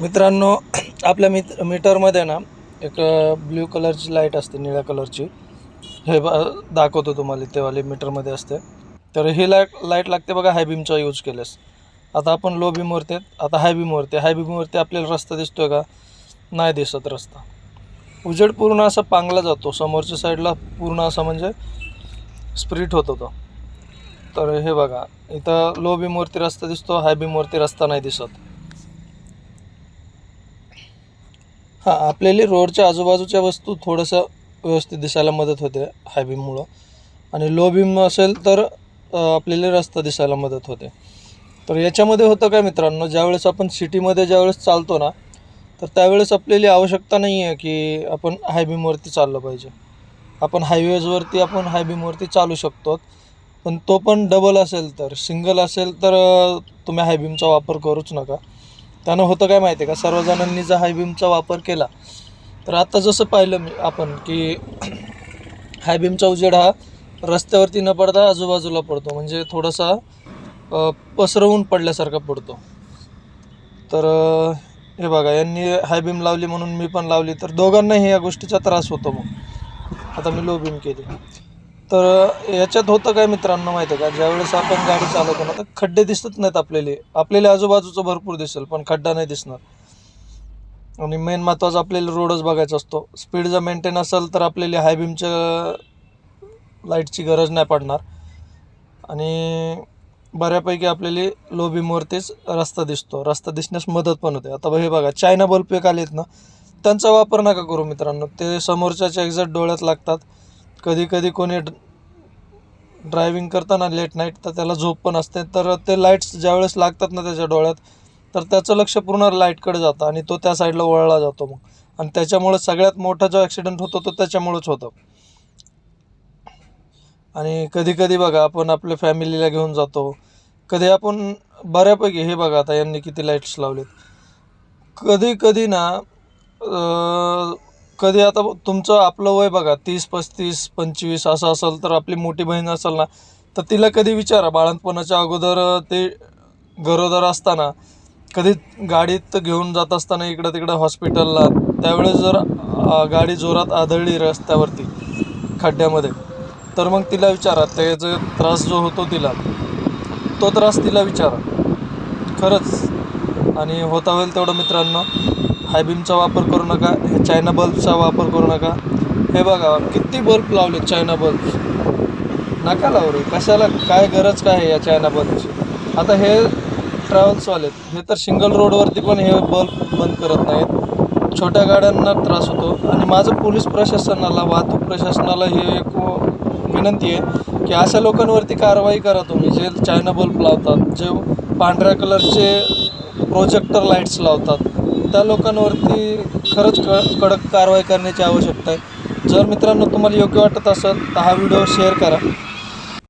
मित्रांनो आपल्या मित मीटरमध्ये ना एक ब्ल्यू कलरची लाइट असते निळ्या कलरची. हे ब दाखवतो तुम्हाला तेवाली मीटरमध्ये असते. तर ही लाइट लाइट लागते बघा हाय बीमचा यूज केल्यास. आता आपण लो बीमवरती आहेत आता हाय बीमवरती हाय बीमवरती आपल्याला रस्ता दिसतोय का? नाही दिसत रस्ता. उजेड पूर्ण असा पांगला जातो. समोरच्या साईडला पूर्ण असा म्हणजे स्प्रिट होत होतो. तर हे बघा इथं लो बीमवरती रस्ता दिसतो हाय बीमवरती रस्ता नाही दिसत. हां आपल्याला रोडच्या आजूबाजूच्या वस्तू थोडंसं व्यवस्थित दिसायला मदत होते हाय बीममुळं आणि लो बीम असेल तर आपल्याला रस्ता दिसायला मदत होते. तर याच्यामध्ये होतं काय मित्रांनो ज्यावेळेस आपण सिटीमध्ये ज्यावेळेस चालतो ना तर त्यावेळेस आपल्याला आवश्यकता नाही आहे की आपण हाय बीमवरती चाललं पाहिजे. आपण हायवेजवरती आपण हाय बीमवरती चालू शकतो. पण तो पण डबल असेल तर सिंगल असेल तर तुम्ही हाय बीमचा वापर करूच नका. त्यानं होतं काय माहिती आहे का? सर्वजणांनी जर हायबीमचा वापर केला तर आता जसं पाहिलं मी आपण की हायबीमचा उजेड हा रस्त्यावरती न पडता आजूबाजूला पडतो. म्हणजे थोडासा पसरवून पडल्यासारखा पडतो. तर हे बघा यांनी हायबीम लावली म्हणून मी पण लावली तर दोघांनाही या गोष्टीचा त्रास होतो मग. आता मी लो बीम केली. तर याच्यात होतं काय मित्रांनो माहिती आहे का? ज्यावेळेस आपण गाडी चालवतो ना तर खड्डे दिसत नाहीत आपल्याला. आपल्याला आजूबाजूचं भरपूर दिसेल पण खड्डा नाही दिसणार. आणि मेन महत्त्वाचं आपल्याला रोडच बघायचा असतो. स्पीड जर मेंटेन असेल तर आपल्याला हायबीमच्या लाईटची गरज नाही पडणार. आणि बऱ्यापैकी आपल्याला लो बीमवरतीच रस्ता दिसतो. रस्ता दिसण्यास मदत पण होते. आता हे बघा चायना बल्ब एक आलेत ना त्यांचा वापर नका करू मित्रांनो. ते समोरच्याच्या एक्झॅक्ट डोळ्यात लागतात. कधी कधी कोणी ड्रायव्हिंग करताना लेट नाईट तर त्याला झोप पण असते. तर ते लाईट्स ज्यावेळेस लागतात ना त्याच्या डोळ्यात तर त्याचं लक्ष पूर्ण लाईटकडे जातं आणि तो त्या साईडला वळला जातो मग. आणि त्याच्यामुळे सगळ्यात मोठा जो ॲक्सिडेंट होतो तो त्याच्यामुळेच होतो. आणि कधी कधी बघा आपण आपल्या फॅमिलीला घेऊन जातो. कधी आपण बऱ्यापैकी हे बघा आता यांनी किती लाईट्स लावलेत. कधी कधी ना कधी आता तुमचं आपलं वय बघा तीस पस्तीस पंचवीस असं असेल तर आपली मोठी बहीण असेल ना तर तिला कधी विचारा बाळंतपणाच्या अगोदर ते गरोदर असताना कधी गाडीत घेऊन जात असताना इकडं तिकडं हॉस्पिटलला त्यावेळेस जर गाडी जोरात आदळली रस्त्यावरती खड्ड्यामध्ये तर मग तिला विचारा त्याचा त्रास जो होतो तिला तो त्रास तिला विचारा. खरंच. आणि होता होईल तेवढं मित्रांनो. हाय बीमचा वापर करू नका हे चायना बल्बचा वापर करू नका. हे बघा किती बल्ब लावले चायना बल्ब नका लावू रे कशाला काय गरज काय आहे या चायना बल्बची? आता हे ट्रॅव्हल्सवाले हे तर सिंगल रोडवरती पण हे बल्ब बंद करत नाहीत. छोट्या गाड्यांना त्रास होतो. आणि माझं पोलीस प्रशासनाला वाहतूक प्रशासनाला हे एक विनंती आहे की अशा लोकांवरती कारवाई करा तुम्ही. जे चायना बल्ब लावतात जे पांढऱ्या कलरचे प्रोजेक्टर लाईट्स लावतात. त्या लोकांवरती खरंच क कडक कारवाई करण्याची आवश्यकता आहे. जर मित्रांनो तुम्हाला योग्य वाटत असेल तर हा व्हिडिओ शेअर करा.